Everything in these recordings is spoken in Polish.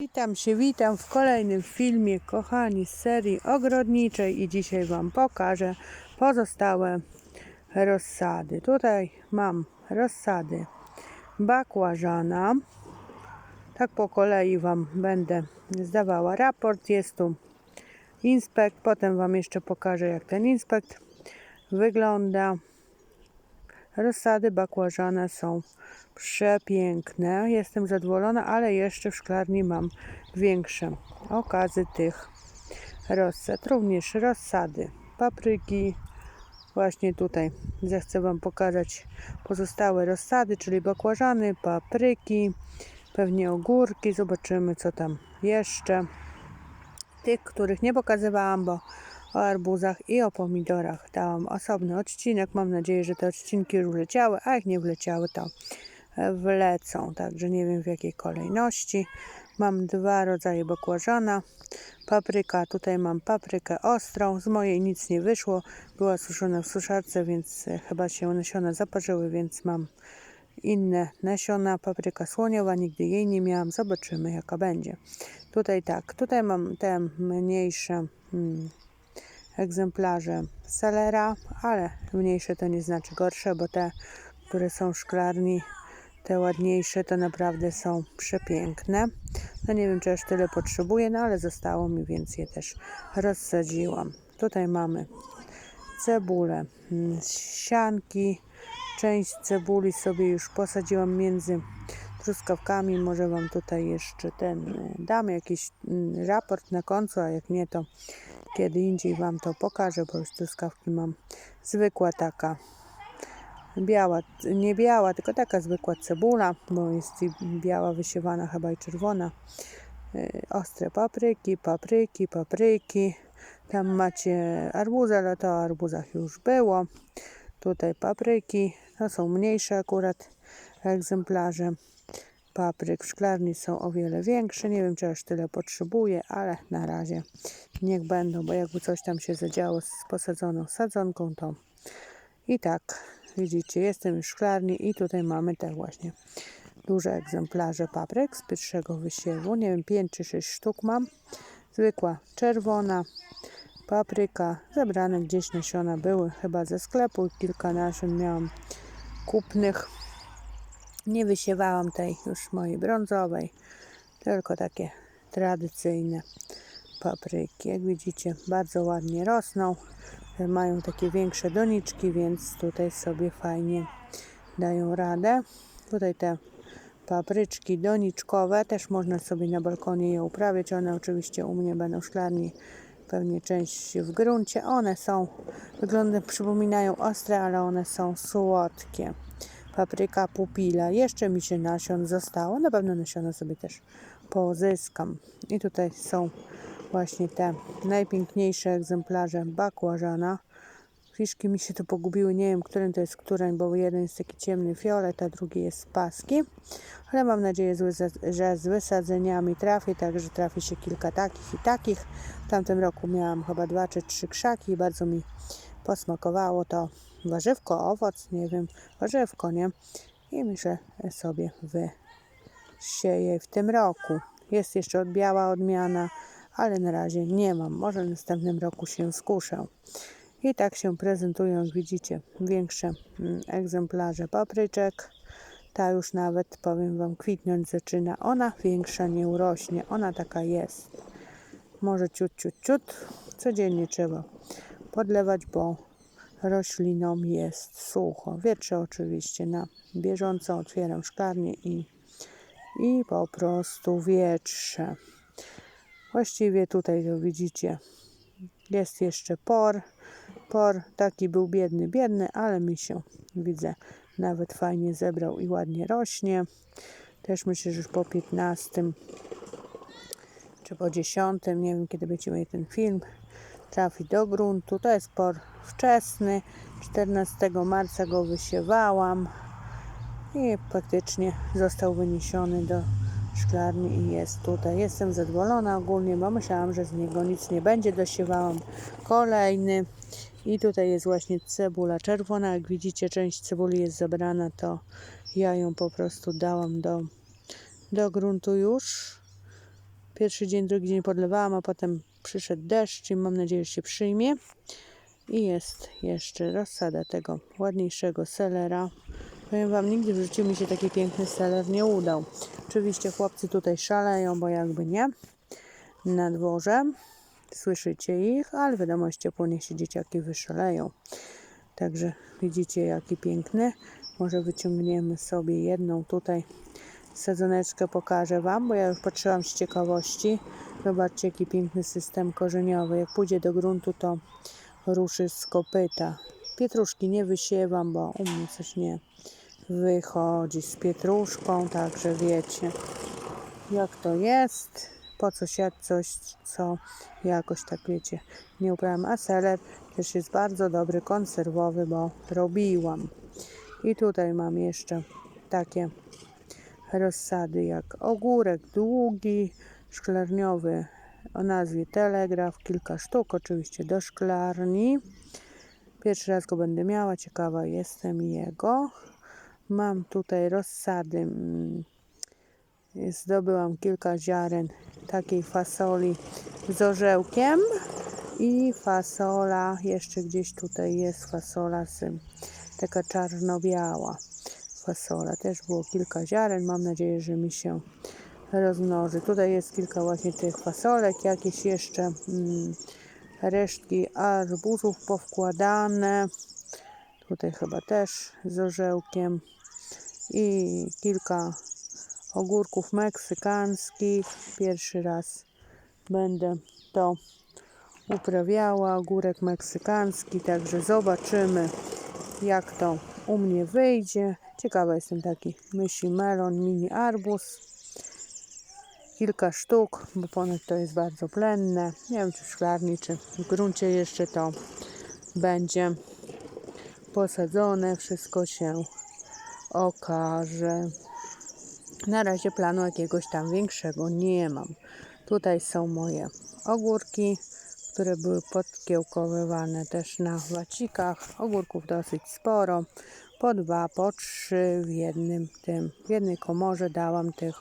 Witam się, witam w kolejnym filmie, kochani, z serii ogrodniczej i dzisiaj Wam pokażę pozostałe rozsady. Tutaj mam rozsady bakłażana. Tak po kolei Wam będę zdawała raport. Jest tu inspekt, potem Wam jeszcze pokażę jak ten inspekt wygląda. Rozsady bakłażana są przepiękne. Jestem zadowolona, ale jeszcze w szklarni mam większe okazy tych rozsad. Również rozsady papryki. Właśnie tutaj zechcę Wam pokazać pozostałe rozsady, czyli bakłażany, papryki, pewnie ogórki. Zobaczymy co tam jeszcze. Tych, których nie pokazywałam, bo o arbuzach i o pomidorach dałam osobny odcinek. Mam nadzieję, że te odcinki już a jak nie wleciały, to wlecą. Także nie wiem w jakiej kolejności. Mam dwa rodzaje bakłażana. Papryka, tutaj mam paprykę ostrą. Z mojej nic nie wyszło. Była suszona w suszarce, więc e, chyba się nasiona zaparzyły, więc mam inne nasiona. Papryka słoniowa, nigdy jej nie miałam. Zobaczymy jaka będzie. Tutaj tak, tutaj mam te mniejsze hmm, egzemplarze selera, ale mniejsze to nie znaczy gorsze, bo te, które są w szklarni, te ładniejsze to naprawdę są przepiękne. No nie wiem, czy aż tyle potrzebuję, no ale zostało mi, więc je też rozsadziłam. Tutaj mamy cebulę, mm, sianki. Część cebuli sobie już posadziłam między truskawkami. Może Wam tutaj jeszcze ten y, dam jakiś mm, raport na końcu, a jak nie, to kiedy indziej Wam to pokażę, bo już truskawki mam zwykła taka biała, nie biała, tylko taka zwykła cebula, bo jest i biała wysiewana chyba i czerwona. Yy, Ostre papryki, papryki, papryki. Tam macie arbuza, ale to o arbuzach już było. Tutaj papryki, to są mniejsze akurat egzemplarze papryk. W szklarni są o wiele większe. Nie wiem, czy aż tyle potrzebuję, ale na razie niech będą, bo jakby coś tam się zadziało z posadzoną sadzonką, to i tak widzicie, jestem już w szklarni i tutaj mamy te właśnie duże egzemplarze papryk z pierwszego wysiewu. Nie wiem, 5 czy 6 sztuk mam. Zwykła czerwona papryka. Zebrane gdzieś nasiona były chyba ze sklepu. Kilka nasion miałam kupnych. Nie wysiewałam tej już mojej brązowej, tylko takie tradycyjne papryki. Jak widzicie, bardzo ładnie rosną. Mają takie większe doniczki, więc tutaj sobie fajnie dają radę. Tutaj te papryczki doniczkowe też można sobie na balkonie je uprawiać. One oczywiście u mnie będą szklarni, pewnie część w gruncie. One są, wyglądem przypominają ostre, ale one są słodkie. Papryka pupila. Jeszcze mi się nasion zostało. Na pewno nasiona sobie też pozyskam. I tutaj są właśnie te najpiękniejsze egzemplarze bakłażana. Fiszki mi się tu pogubiły, nie wiem, którym to jest którym, bo jeden jest taki ciemny fiolet, a drugi jest paski. Ale mam nadzieję, że z wysadzeniami trafię, także trafi się kilka takich i takich. W tamtym roku miałam chyba dwa czy trzy krzaki i bardzo mi posmakowało to warzywko, owoc, nie wiem, warzywko, nie? I myślę sobie wysieję w tym roku. Jest jeszcze biała odmiana, ale na razie nie mam. Może w następnym roku się skuszę. I tak się prezentują, jak widzicie, większe mm, egzemplarze papryczek. Ta już nawet, powiem Wam, kwitnąć zaczyna. Ona większa nie urośnie. Ona taka jest. Może ciut, ciut, ciut. Codziennie trzeba podlewać, bo roślinom jest sucho. Wietrze oczywiście na bieżąco. Otwieram szklarnię i, i po prostu wietrze. Właściwie tutaj to widzicie, jest jeszcze por. Por taki był biedny, biedny, ale mi się widzę nawet fajnie zebrał i ładnie rośnie. Też myślę, że już po 15 czy po 10, nie wiem kiedy będzie mieli ten film, trafi do gruntu. To jest por wczesny. 14 marca go wysiewałam i praktycznie został wyniesiony do szklarni i jest tutaj. Jestem zadowolona ogólnie, bo myślałam, że z niego nic nie będzie. Dosiewałam kolejny i tutaj jest właśnie cebula czerwona. Jak widzicie, część cebuli jest zabrana, to ja ją po prostu dałam do, do gruntu już. Pierwszy dzień, drugi dzień podlewałam, a potem przyszedł deszcz i mam nadzieję, że się przyjmie. I jest jeszcze rozsada tego ładniejszego selera. Powiem Wam, nigdy w życiu mi się taki piękny seler nie udał. Oczywiście chłopcy tutaj szaleją, bo jakby nie. Na dworze. Słyszycie ich, ale wiadomo, jest ciepło, niech się dzieciaki wyszaleją. Także widzicie, jaki piękny. Może wyciągniemy sobie jedną tutaj sadzoneczkę, pokażę Wam, bo ja już patrzyłam z ciekawości. Zobaczcie, jaki piękny system korzeniowy. Jak pójdzie do gruntu, to ruszy z kopyta. Pietruszki nie wysiewam, bo u mnie coś nie wychodzi z pietruszką, także wiecie, jak to jest. Po co siać coś, co jakoś tak wiecie, nie uprawiam. A seler też jest bardzo dobry, konserwowy, bo robiłam. I tutaj mam jeszcze takie rozsady jak ogórek długi, szklarniowy o nazwie Telegraf, kilka sztuk oczywiście do szklarni. Pierwszy raz go będę miała, ciekawa jestem jego. Mam tutaj rozsady. mm, Zdobyłam kilka ziaren takiej fasoli z orzełkiem i fasola, jeszcze gdzieś tutaj jest fasola z, taka czarno-biała fasola. Też było kilka ziaren, mam nadzieję, że mi się rozmnoży. Tutaj jest kilka właśnie tych fasolek, jakieś jeszcze mm, resztki arbuzów powkładane. Tutaj chyba też z orzełkiem i kilka ogórków meksykańskich. Pierwszy raz będę to uprawiała, ogórek meksykański, także zobaczymy jak to u mnie wyjdzie. Ciekawa jestem taki myśli melon, mini arbuz. Kilka sztuk, bo ponoć to jest bardzo plenne. Nie wiem czy w szklarni, czy w gruncie jeszcze to będzie posadzone. Wszystko się okaże. Na razie planu jakiegoś tam większego nie mam. Tutaj są moje ogórki, które były podkiełkowywane też na wacikach. Ogórków dosyć sporo. Po dwa, po trzy w jednym tym, w jednej komorze dałam tych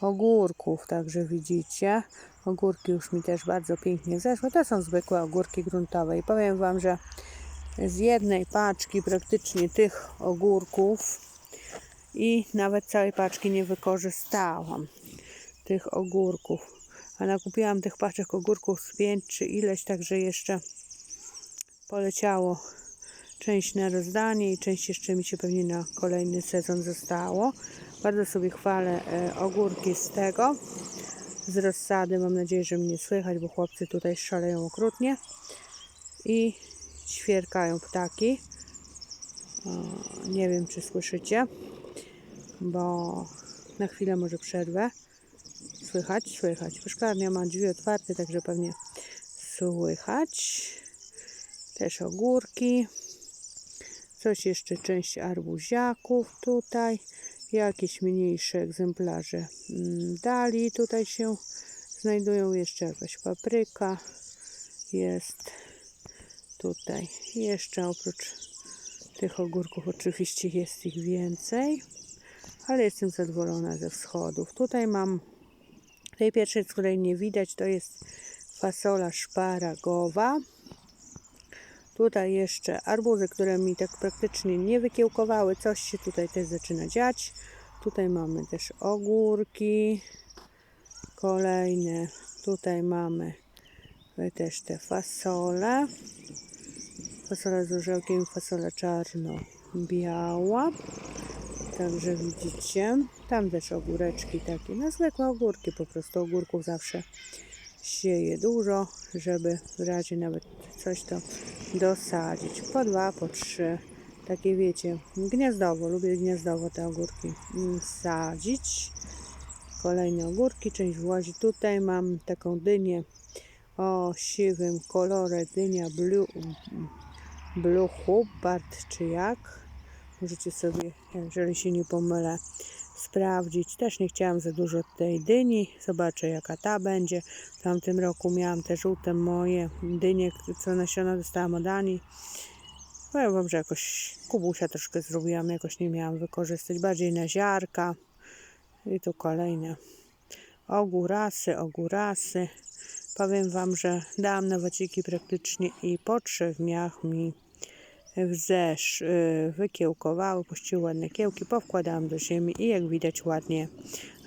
ogórków, także widzicie. Ogórki już mi też bardzo pięknie zeszły. To są zwykłe ogórki gruntowe i powiem Wam, że z jednej paczki praktycznie tych ogórków i nawet całej paczki nie wykorzystałam tych ogórków. A nakupiłam tych paczek ogórków z pięć czy ileś, także jeszcze poleciało część na rozdanie i część jeszcze mi się pewnie na kolejny sezon zostało. Bardzo sobie chwalę e, ogórki z tego, z rozsady. Mam nadzieję, że mnie słychać, bo chłopcy tutaj szaleją okrutnie i ćwierkają ptaki. Nie wiem, czy słyszycie, bo na chwilę może przerwę. Słychać? Słychać. Bo Szklarnia ma drzwi otwarte, także pewnie słychać. Też ogórki. Coś jeszcze, część arbuziaków tutaj. Jakieś mniejsze egzemplarze mm, dali tutaj się znajdują. Jeszcze jakaś papryka jest tutaj. Jeszcze oprócz tych ogórków oczywiście jest ich więcej. Ale jestem zadowolona ze wschodów. Tutaj mam tej pierwszej, z której nie widać, to jest fasola szparagowa. Tutaj jeszcze arbuzy, które mi tak praktycznie nie wykiełkowały. Coś się tutaj też zaczyna dziać. Tutaj mamy też ogórki. Kolejne. Tutaj mamy też te fasole. Fasola z orzełkiem, fasola czarno-biała. Także widzicie, tam też ogóreczki takie, no zwykłe ogórki, po prostu ogórków zawsze sieje dużo, żeby w razie nawet coś to dosadzić. Po dwa, po trzy, takie wiecie, gniazdowo, lubię gniazdowo te ogórki mm, sadzić. Kolejne ogórki, część włazi. Tutaj mam taką dynię o siwym kolorze, dynia blue, blue Hubbard, czy jak. Możecie sobie, jeżeli się nie pomylę, sprawdzić. Też nie chciałam za dużo tej dyni. Zobaczę jaka ta będzie. W tamtym roku miałam te żółte moje dynie, co nasiona dostałam od Ani. Powiem wam, że jakoś kubusia troszkę zrobiłam, jakoś nie miałam wykorzystać. Bardziej na ziarka. I tu kolejne ogórasy, ogórasy. Powiem Wam, że dałam na waciki praktycznie i po trzech dniach mi wzesz, y, wykiełkowały, puściły ładne kiełki, powkładałam do ziemi i jak widać ładnie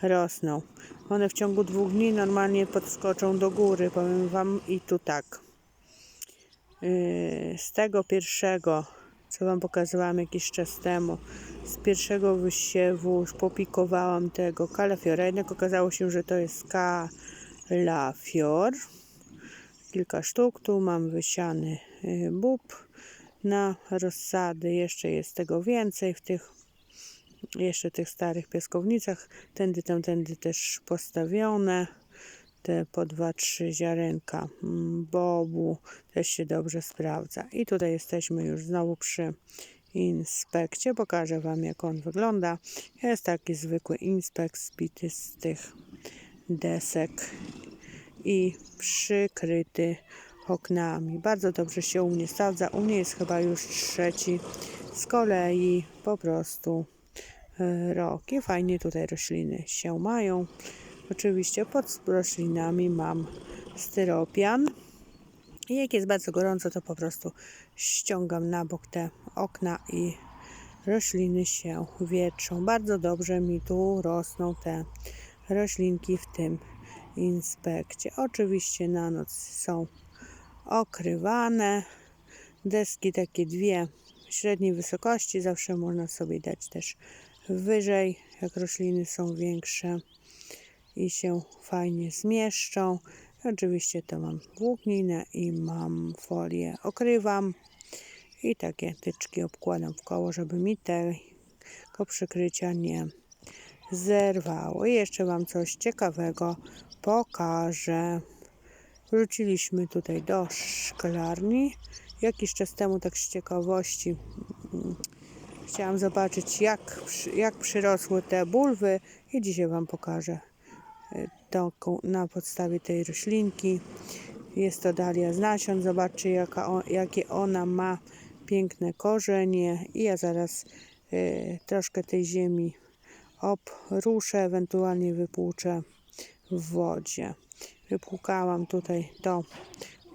rosną. One w ciągu dwóch dni normalnie podskoczą do góry, powiem Wam i tu tak. Y, Z tego pierwszego, co Wam pokazywałam jakiś czas temu, z pierwszego wysiewu już popikowałam tego kalafiora. Jednak okazało się, że to jest kalafior. Kilka sztuk. Tu mam wysiany y, bób na rozsady. Jeszcze jest tego więcej w tych jeszcze tych starych piaskownicach. Tędy, tamtędy też postawione. Te po dwa, trzy ziarenka bobu też się dobrze sprawdza. I tutaj jesteśmy już znowu przy inspekcie. Pokażę Wam, jak on wygląda. Jest taki zwykły inspekt zbity z tych desek i przykryty oknami. Bardzo dobrze się u mnie sprawdza. U mnie jest chyba już trzeci z kolei po prostu e, rok. I fajnie tutaj rośliny się mają. Oczywiście pod roślinami mam styropian. I jak jest bardzo gorąco, to po prostu ściągam na bok te okna i rośliny się wietrzą. Bardzo dobrze mi tu rosną te roślinki w tym inspekcie. Oczywiście na noc są okrywane. Deski takie dwie średniej wysokości. Zawsze można sobie dać też wyżej, jak rośliny są większe i się fajnie zmieszczą. Oczywiście to mam włókninę i mam folię. Okrywam i takie tyczki obkładam w koło, żeby mi tego przykrycia nie zerwało. I jeszcze Wam coś ciekawego pokażę. Wróciliśmy tutaj do szklarni. Jakiś czas temu, tak z ciekawości, mm, chciałam zobaczyć, jak, jak przyrosły te bulwy, i dzisiaj Wam pokażę y, taką na podstawie tej roślinki. Jest to dalia z nasion. Zobaczcie, jaka jakie ona ma piękne korzenie. I ja zaraz y, troszkę tej ziemi obruszę, ewentualnie wypłuczę w wodzie. Wypłukałam tutaj to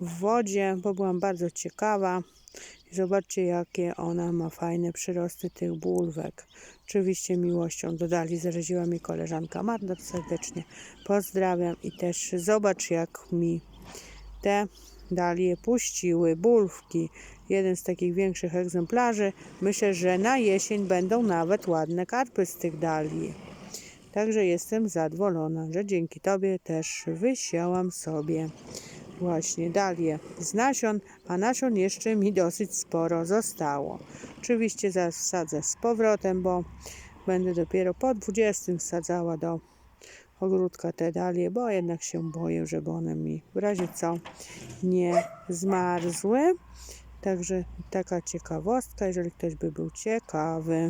w wodzie, bo byłam bardzo ciekawa. Zobaczcie, jakie ona ma fajne przyrosty tych bulwek. Oczywiście miłością dodali, zaraziła mi koleżanka Marta serdecznie. Pozdrawiam i też zobacz, jak mi te dalie puściły bulwki. Jeden z takich większych egzemplarzy. Myślę, że na jesień będą nawet ładne karpy z tych dali. Także jestem zadowolona, że dzięki Tobie też wysiałam sobie właśnie dalię z nasion, a nasion jeszcze mi dosyć sporo zostało. Oczywiście zaraz wsadzę z powrotem, bo będę dopiero po 20 wsadzała do ogródka te dalie, bo jednak się boję, żeby one mi w razie co nie zmarzły. Także taka ciekawostka, jeżeli ktoś by był ciekawy.